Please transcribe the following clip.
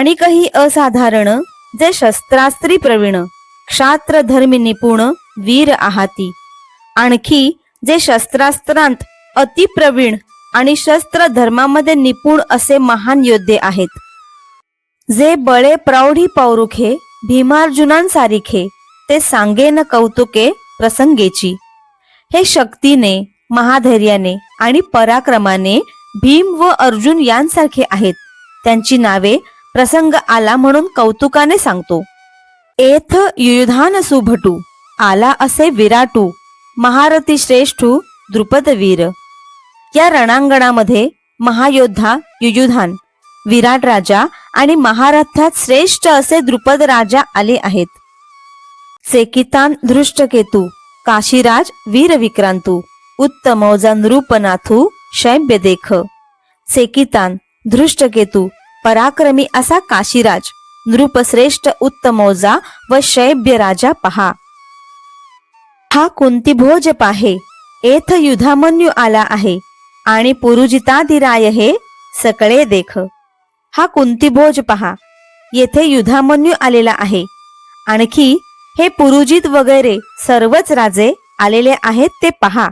आणिकही असाधारण जे शस्त्रास्त्री प्रवीण क्षात्र धर्मी निपुण वीर आहाती. आणखी जे शस्त्रास्त्रांत अतिप्रवीण आणि शस्त्र धर्मामध्ये निपुण असे महान योद्धे आहेत. जे बळे प्रौढी पौरुखे भीमार्जुनांसारिखे ते सांगेन कौतुके प्रसंगेची. हे शक्तीने महाधैर्याने आणि पराक्रमाने भीम व अर्जुन यांसारखे आहेत. त्यांची नावे प्रसंग आला म्हणून कौतुकाने सांगतो. एथ युधान सुभटू आला असे विराटू महारथी श्रेष्ठू द्रुपदवीर. या रणांगणामध्ये महायोद्धा युयुधान विराट राजा आणि महारथात श्रेष्ठ असे द्रुपद राजा आले आहेत. सेकितान धृष्टकेतू काशीराज वीरविक्रांतू उत्तमौजा नृपनाथू शैब्य देख सेकितान धृष्टकेतू पराक्रमी असा काशीराज. नृपश्रेष्ठ उत्तमौजा व शैब्य राजा पहा. हा कुंतीभोज पाहे. एथ युधामन्यू आला आहे. आणि पुरुजिताधिराय हे सकळे देख. हा कुंतीभोज पहा. येथे युधामन्यू आलेला आहे. आणखी हे पुरुजित वगैरे सर्वच राजे आलेले आहेत ते पहा.